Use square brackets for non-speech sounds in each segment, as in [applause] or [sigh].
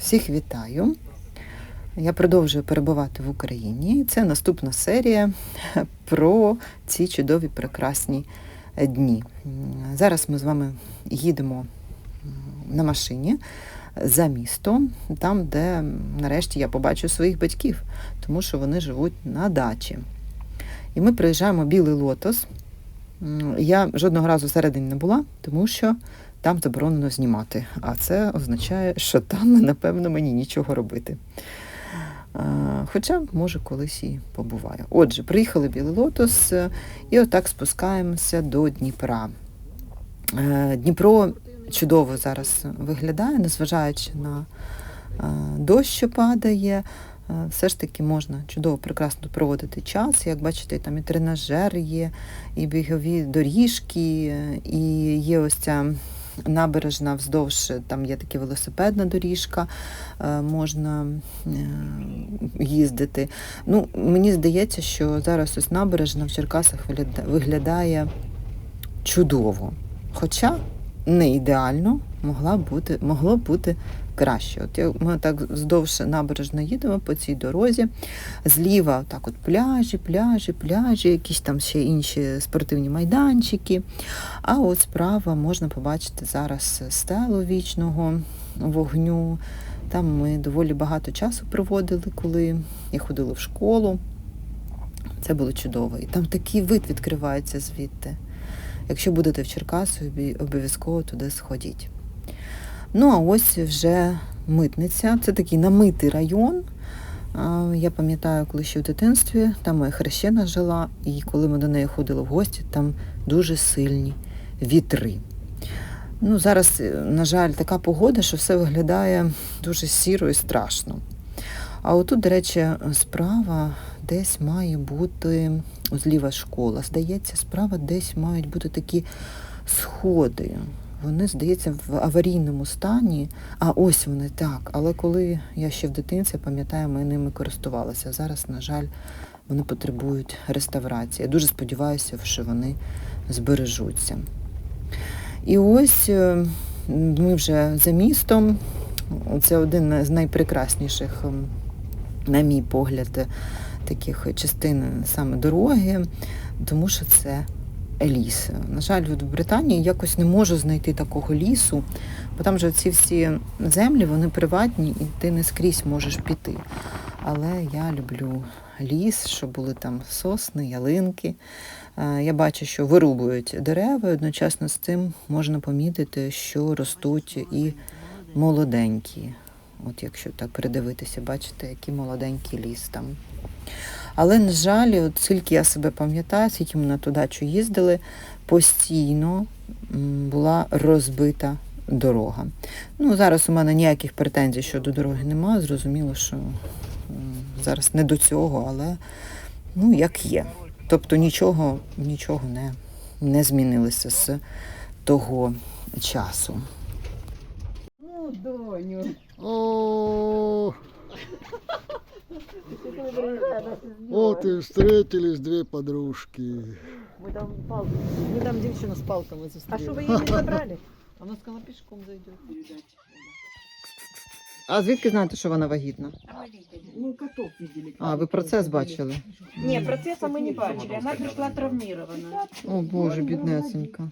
Всіх вітаю. Я продовжую перебувати в Україні. Це наступна серія про ці чудові прекрасні дні. Зараз ми з вами їдемо на машині за місто, там, де нарешті я побачу своїх батьків, тому що вони живуть на дачі. І ми приїжджаємо Білий Лотос. Я жодного разу всередині не була, тому що там заборонено знімати. А це означає, що там, напевно, мені нічого робити. Хоча, може, колись і побуваю. Отже, приїхали Білий Лотос і отак спускаємося до Дніпра. Е, Дніпро чудово зараз виглядає, незважаючи на е, дощ, що падає. е, Все ж таки можна чудово, прекрасно проводити час. Як бачите, там і тренажер є, і бігові доріжки, і є ось ця набережна вздовж, там є така велосипедна доріжка, е, можна е, їздити. Ну, мені здається, що зараз ось набережна в Черкасах виглядає чудово. Хоча не ідеально могла бути, могло бути краще. От ми так вздовж набережно їдемо по цій дорозі. Зліва так от пляжі, пляжі, пляжі, якісь там ще інші спортивні майданчики. А от справа можна побачити зараз стелу вічного вогню. Там ми доволі багато часу проводили, коли я ходила в школу. Це було чудово. І там такий вид відкривається звідти. Якщо будете в Черкасові, обов'язково туди сходіть. Ну, а ось вже митниця. Це такий намитий район. Я пам'ятаю, коли ще в дитинстві там моя хрещена жила, і коли ми до неї ходили в гості, там дуже сильні вітри. Ну, зараз, е, на жаль, така погода, що все виглядає дуже сіро і страшно. А отут, до речі, справа десь має бути зліва школа. Здається, справа десь мають бути такі сходи. Вони, здається, в аварійному стані. А ось вони так. Але коли я ще в дитинці, пам'ятаю, ми ними користувалися. Зараз, на жаль, вони потребують реставрації. Я дуже сподіваюся, що вони збережуться. І ось е, ми вже за містом. Це один з найпрекрасніших, на мій погляд, таких частин саме дороги, тому що це ліс. На жаль, в Британії якось не можу знайти такого лісу, бо там же ці всі землі, вони приватні, і ти не скрізь можеш піти. Але я люблю ліс, щоб були там сосни, ялинки. Е, Я бачу, що вирубують дерева, одночасно з цим можна помітити, що ростуть і молоденькі. От якщо так придивитися, бачите, який молоденький ліс там. Але, на жаль, от скільки я себе пам'ятаю, скільки ми на ту дачу їздили, постійно була розбита дорога. Ну, зараз у мене ніяких претензій щодо дороги немає. Зрозуміло, що зараз не до цього, але ну, як є. Тобто нічого, нічого не, не змінилося з того часу. Ну, доню. О, вот и встретились две подружки. Мы там палки. Мы там девчину с палками А зустріли. что вы ее не забрали? Вона сказала, пішком зайде. А звідки знаєте, що вона вагітна? Ну, котов видели. А, ви процес бачили? Не, процесса мы не бачили. Она пришла травмирована. О Боже, біднесенька.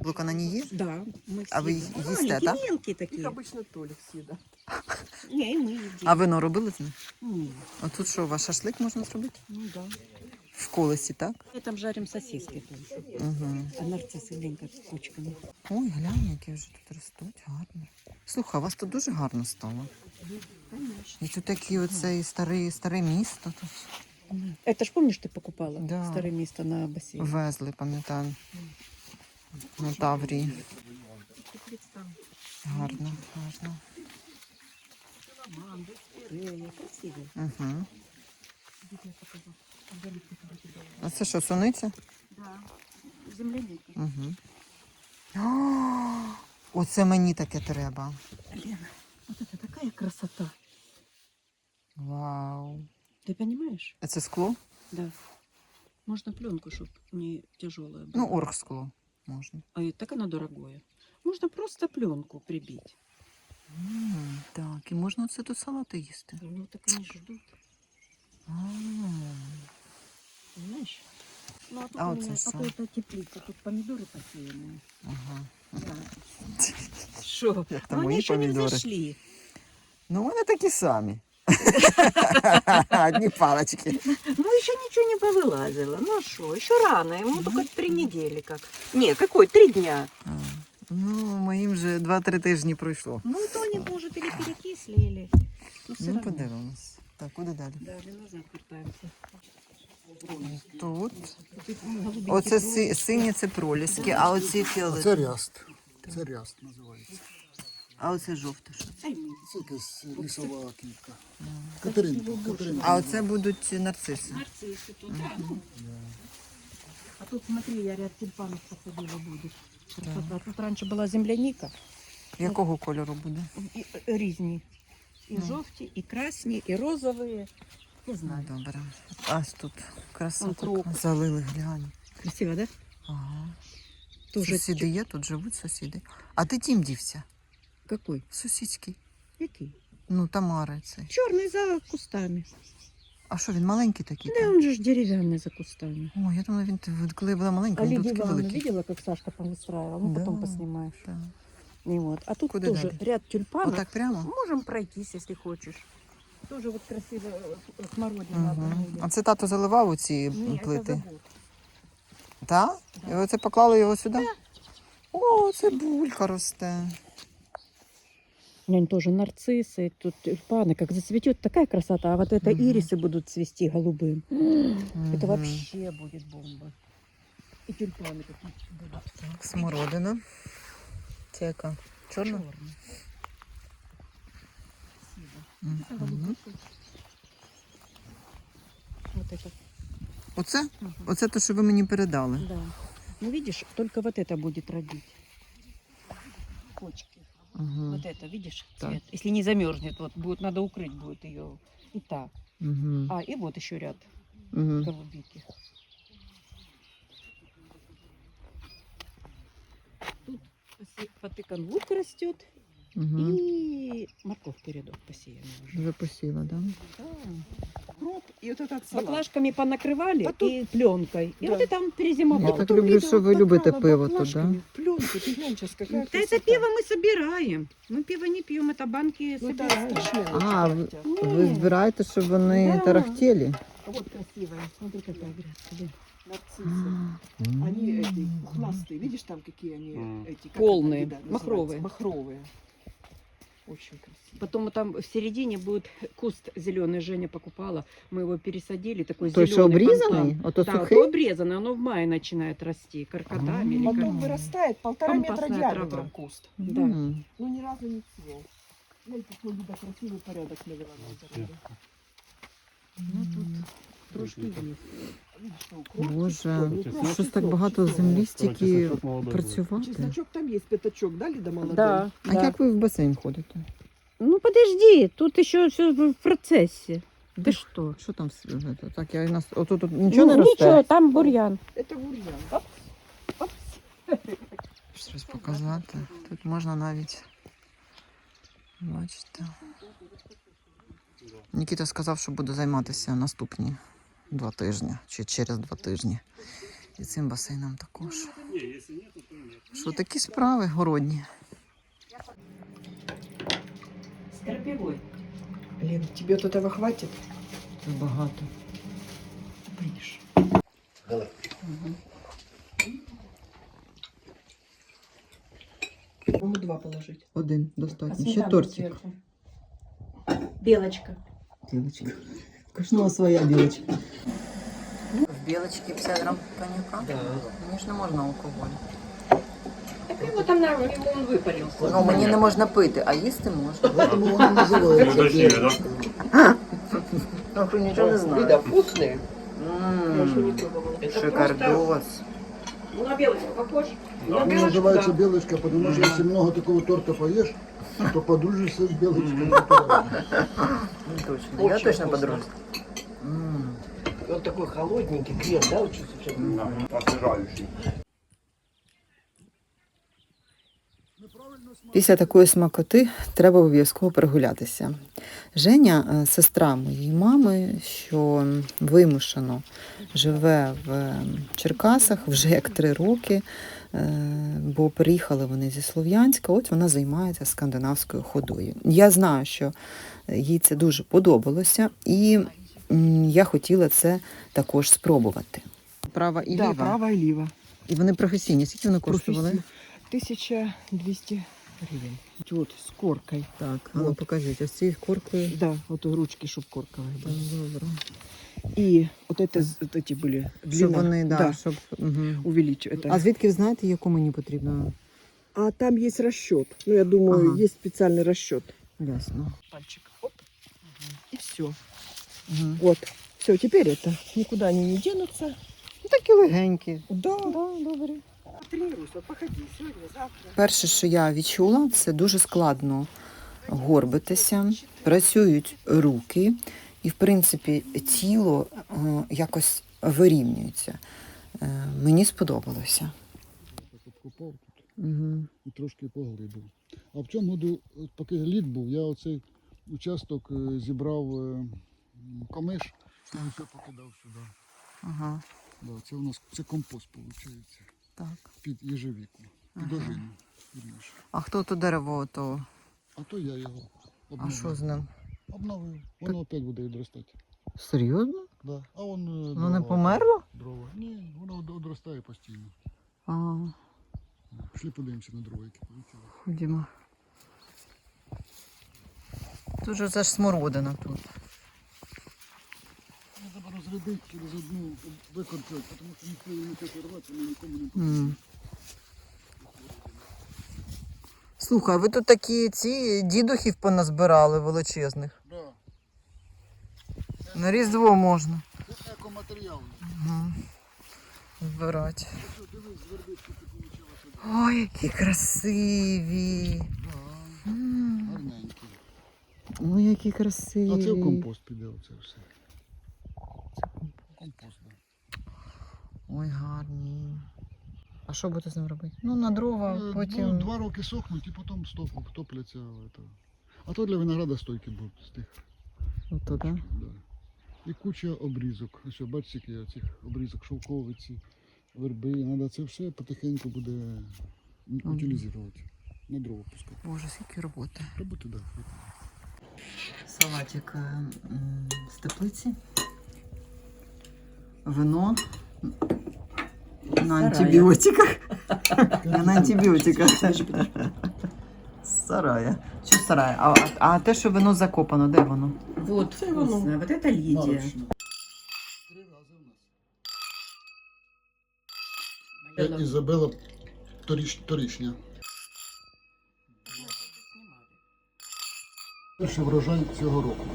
Ви вона не їсть? Да, мы А ви съедим. їсте, Маленькие, так? мелкие Их такие. обычно Толик съедает. [laughs] Не, и мы едим. А вино робили з них? М, А тут що, у вас шашлик можна зробити? Ну да. В колесі, так? Мы там жарим сосиски тоже. Угу. А нарциссы, глянь, как кучками. Ой, глянь, які вже тут ростуть, гарно. Слухай, у вас тут дуже гарно стало. Конечно. І тут такі оцей старий, старе місто тут Это ж помнишь, ты покупала Да. старое место на бассейне? везли, пам'ятаю. На Таврії. Гарно, гарно. Ламанды, спирея, красивые. Угу. А це що, суниця? Да. Земляника. Угу. [gasps] Оце мені таке треба. Лена, вот это такая красота. Вау. Ты понимаешь? А це скло? Да. Можно пленку, чтобы не тяжелая была. Ну, оргскло можна. А и так оно дорогое. Можно просто пленку прибить. М, Так, і можна це тут салати їсти. Ну так они ждут, А, понимаешь? Ну а тут А у вот меня, это а то сам. это теплица, тут помидоры посеянные. Ага. Да. Что? Як там Ну, они мої еще не помідори. взошли. Ну, вони такі самі. [laughs] Одні палочки. Ну, еще ничего не повылазило. Ну, а что? Еще рано. Ему только три недели как. Не, какой? Три дня. А, Ну, моїм вже 2-3 тижні пройшло. Ну, то они, может, или перекисли, или... Ну, все Ну, равно. подивимось. Так, куди далі? Далі назад вертаємося. Тут. Голубенький Оце круг. си- сині це проліски, а оці Це фіолетові. ряст. Це ряст називається. А оце жовте. що? Ай, ні. Це якась лісова квітка. Катеринка. Катеринка. А оце будуть нарциси. Нарциссы тут, да, ну. А тут, смотри, я ряд тюльпанов посадила будет. Красота. Тут раньше была земляника, Якого кольору буде? и, э, різні. І Ну. жовті, і красні, і розові. Не Ну, знаю. добре. Ось тут краса Он така. круг. Залили, глянь. Красиво, да? Ага. Тоже Сусіди є, тут живуть сусіди. А ти тім дівся? Какой? Сусідський. Який? Ну, Тамари цей. Черный за кустами. А що, він маленький такий? Да, там? он же ж деревянный за кустами. О, я думала, він ти- коли я була маленька, А він був Лидия такий Ивановна великий. видела, как Сашка повыстраивала? Ну, Да. потом поснимаешь. Так. И вот. А тут Куда тоже дали? ряд тюльпанов. Отак прямо? Можем пройтись, если хочешь. Тоже вот красиво э, смородина Угу. обрамили. А це тато заливав у ці Не, это плити. забор. Так? І оце поклали його сюди? О, це булька росте. Глянь, тоже нарциссы, тут тюльпаны. Как зацветет, такая красота. А вот это Мгм. ирисы будут цвести голубым. Это Мгм. вообще будет бомба. И тюльпаны какие будут. Так, смородина. Це яка? Чорна? Черные. Красиво. Мгм. Вот это. Оце? Мгм. Оце те, що ви мені передали. Да. Ну, видишь, только вот это будет родить. Почки. Угу. Вот это, видишь, Так. цвет. Если не замерзнет, вот будет надо укрыть будет ее. И так. Угу. А, и вот еще ряд Угу. голубики. Тут потыкан лук растет Угу. и морковка рядок посеяна уже. Вже посіла, так? Да? Кроп и вот этот салат. Баклажками понакрывали А тут- и пленкой. И Да. вот и там перезимовал. Я так люблю, що ви любите пиво тут, да? Пленку, ты глянь сейчас, какая Да это пиво мы собираем. Мы пиво не пьем, это банки Ну, это собираем. страшно. А, ви, Не. ви збираєте, щоб вони Да. тарахтіли? А Вот красивая. Смотри, какая грязь. да. Нарциссы. Они эти пухнастые, видишь там какие они М. эти как Полные, это вида называется? махровые. Махровые. Очень красиво. Потом там в середине будет куст зеленый, Женя покупала. Мы его пересадили, такой Той, зеленый. що обрізаний? Ото Да, сухий? то обрезанный, оно в мае начинает расти, каркадами или Потом вырастает полтора метра Компостная диаметром трава. куст. Да. М. Ну ни разу не цвел. Глянь, какой вида красивый порядок навела на огороде. Ну, тут трошки есть. Боже, щось так багато землі стільки працювати. Чесночок там есть, пятачок, да, Лида молодой? Да, А да. як ви в басейн ходите? Ну подожди, тут еще все в процессе. Да что? Що там с- це? Так, я і нас отут тут нічого ну, не росте. ничего, там бурьян. Это бурьян. Щось показати. Тут можна навіть. Бачите. Нікіта сказав, що буде займатися наступні два тижні чи через два тижні. І цим басейном також. Що такі справи городні. Скорпевой. Лен, тебе вот этого хватит? Це багато. Видишь. По-моему, два положить. Один достатньо. Ще тортик. Белочка. Білочка. Кожного своя білочка. В білочці 50 грам коньяка? Да. Мені ж не можна алкоголь. Так его там на он выпарился. Ну, мені не можна пити, а їсти можна. Тому воно називається. Уточнили, да? [laughs] Ну, ви нічого не знаєте. Вида вкусные. Ммм, шикардос. Ну, на белочку похож? Воно називається білочка, тому що якщо много такого торта поїш, то подружишся з білочкою. Ну, Точно. Я точно подружусь. Он такой холодненький, крем, да, чувствуешь? Да, освежающий. Після такої смакоти треба обов'язково прогулятися. Женя, е, сестра моєї мами, що вимушено живе в Черкасах вже як три роки, е, бо приїхали вони зі Слов'янська, от вона займається скандинавською ходою. Я знаю, що їй це дуже подобалося, і я хотіла це також спробувати. Права і да, ліва. права і ліва. І вони професійні. Скільки вони коштували? 1200 гривень. От, з коркою. Так, а ну покажіть, ось ці коркою. Да, от ручки, щоб були. Добре. І от це, от эти були Щоб длина. вони, да, да, щоб. Угу. увеличь это. А звідки ви знаєте, яку мені потрібно? А там есть расчет. Ну, я думаю, Ага. есть специальный расчет. Ясно. Пальчик. Оп. И все. Угу. Вот. Все, теперь это. Никуда они не денутся. Ну, такі легенькі. Да, да, добре. Тренируйся, походи. Сегодня, завтра. Перше, що я відчула, це дуже складно горбитися, працюють руки, і, в принципі, тіло е, якось вирівнюється. Е, Мені сподобалося. Обкопав тут Угу. і трошки поглибив. А в цьому году, поки лід був, я оцей участок е, зібрав е, м, комиш і все покидав сюди. Ага, Да, це у нас це компост виходить. так. Під їжевіку. Під Ага. ожину. А хто то дерево, то А то я його а що з ним? Обновив. Воно опять буде відростати. Серйозно? Да. А он, е, Воно не дрова- померло? Дрова. Ні, воно од- одростає постійно. А, Пішли подивимося на дрова, які полетіли. ходімо. Тут же це ж смородина тут. Треба розрядити через одну викорчувати, тому що ніхто її не хоче рвати, вона нікому не потрібна. М. Слухай, ви тут такі ці дідухів поназбирали величезних. На Різдво можна. Це екоматеріал. Угу. Збирати. Ой, які красиві. Да, гарненькі. Ой, які красиві. А це в компост піде оце все. Компост, да. Ой, гарні. А що будете з ним робити? Ну, на дрова, Е, потім. Ну, два роки сохнуть і потім стоп, топляться. А то для винограда стойки будуть з тих. Ото, да? Да. І куча обрізок. Ось бачите, які оцих обрізок шовковиці, верби. Треба це все потихеньку буде утилізувати. На дрова пускати. Боже, скільки роботи. Роботи, так. Да. Салатик е, з теплиці. Вино. На антибіотиках. [laughs] На антибіотиках. Сарая. Чи сарая? А, а, а те, що вино закопано, де воно? Вот Це воно. вкусно. Вот это Лидия. Нарочно. Три рази в нас. Е, Ізабела торіч, торічня. Перший врожай цього року.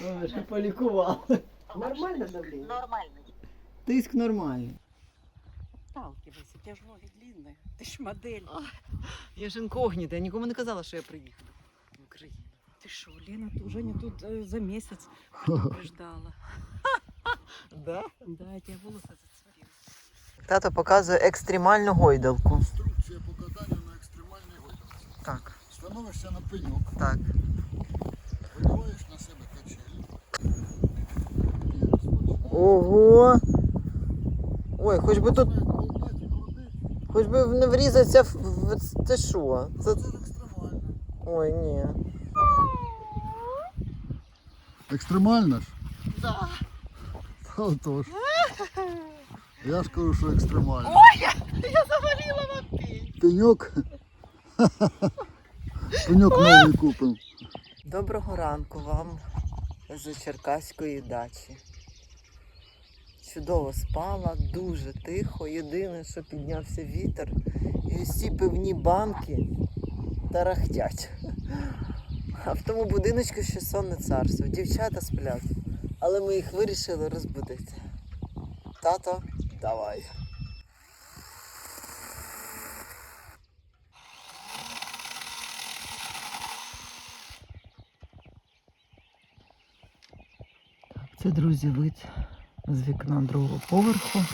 Вже полікували. Нормально давлення? Тиск нормальний. Отталкивайся, у тебя же ноги длинные. Ты ж модель. Я ж інкогніта, я нікому не казала, що я приїхала в Україну. Ты что, Лена, ты уже не тут э, за месяц [laughs] предупреждала. Да? Да, я тебе волосы зацепила. Тато показує екстремальну гойдалку. Інструкція по катанню на екстремальній гойдалці. Так, Становишся на пеньок, так. Ого. Ой, хоч би тут, хоч би не врізатися в, в це що? Це... це екстремально. Ой, ні. Екстремально ж? Так. Отож. Я ж кажу, що екстремально. Ой, я, я завалила вам Пеньок. Пеньок новий купив. Доброго ранку вам з Черкаської дачі чудово спала, дуже тихо. Єдине, що піднявся вітер, і всі пивні банки тарахтять. А в тому будиночку ще сонне царство. Дівчата сплять, але ми їх вирішили розбудити. Тато, давай. Це друзі вид з вікна другого поверху.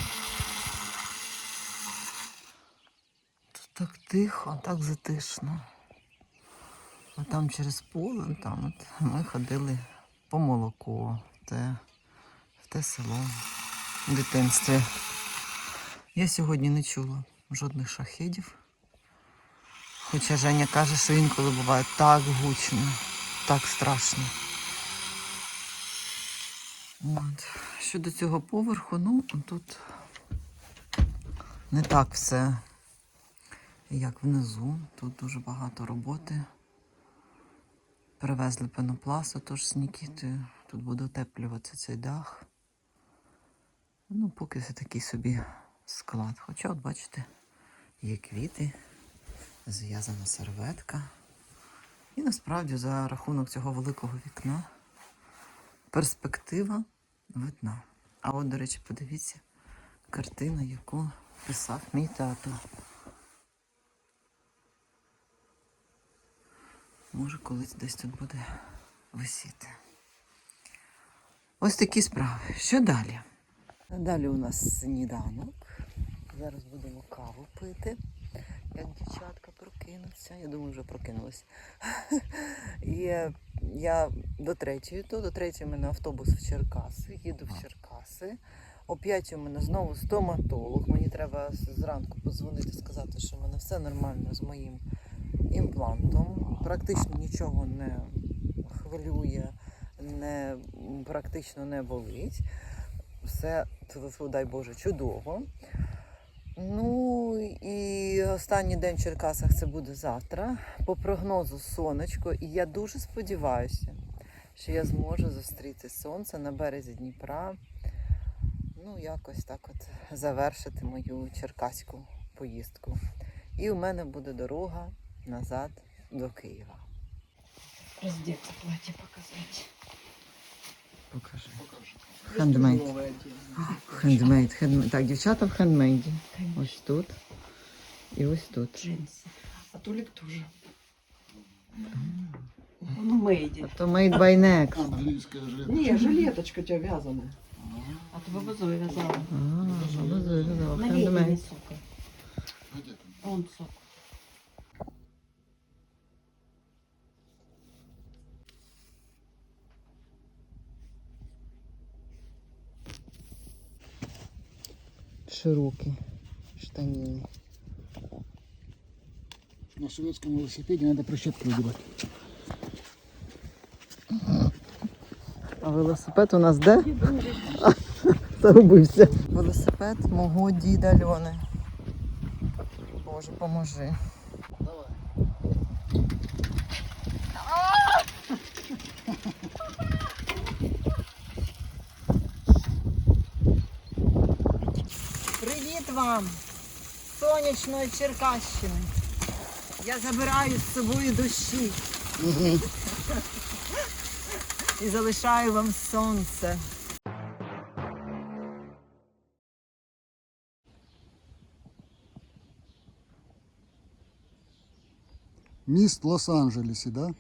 Тут так тихо, так затишно. А там через поле, там от ми ходили по молоко в те, в те село в дитинстві. Я сьогодні не чула жодних шахедів. Хоча Женя каже, що інколи буває так гучно, так страшно. От. Щодо цього поверху, ну тут не так все, як внизу. Тут дуже багато роботи. Привезли пенопласту, тож з Нікітою. Тут буде утеплюватися цей дах. Ну, поки це такий собі склад. Хоча, от бачите, є квіти, зв'язана серветка. І насправді за рахунок цього великого вікна перспектива видна. А от, до речі, подивіться картина, яку писав мій тато. Може, колись десь тут буде висіти. Ось такі справи. Що далі? Далі у нас сніданок. Зараз будемо каву пити. Як дівчатка прокинуться. Я думаю, вже прокинулись. І [laughs] я до третьої, то до третьої у мене автобус в Черкаси. Їду в Черкаси. О п'ятій у мене знову стоматолог. Мені треба зранку подзвонити, сказати, що в мене все нормально з моїм імплантом. Практично нічого не хвилює, не, практично не болить. Все, дай Боже, чудово. Останній день в Черкасах це буде завтра. По прогнозу сонечко. І я дуже сподіваюся, що я зможу зустріти сонце на березі Дніпра. Ну, якось так от завершити мою черкаську поїздку. І у мене буде дорога назад до Києва. Раздеться, платье показать. Покажи. Хендмейд. Хендмейд. Так, дівчата в хендмейді. Ось тут. І ось тут. Джинсы. А Толик тоже. Ну, мейди. То made by Next. Англійська жилетка. Не, жилеточка у тебя вязаная. А то баба Зоя вязала. А, вазові, На летние хендмейд. сока. Где там? Он сок. Широкі штаніни. На советском велосипеде надо прищепку одевать. А велосипед у нас де? [laughs] Загубився. Велосипед мого діда Льони. Боже, поможи. Давай. Привіт вам! Сонячної Черкащини. Я забираю з собою дощі і залишаю вам сонце. Міст Лос-Анджелесі, так? да?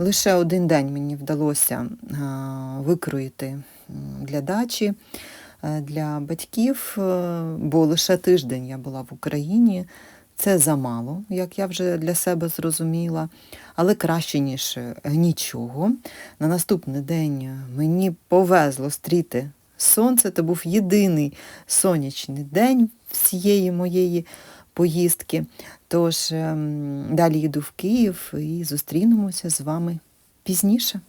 Лише один день мені вдалося викроїти для дачі е, для батьків, е, бо лише тиждень я була в Україні. Це замало, як я вже для себе зрозуміла, але краще, ніж е, нічого. На наступний день мені повезло стріти сонце. Це був єдиний сонячний день всієї моєї поїздки. Тож ем, далі йду в Київ і зустрінемося з вами пізніше.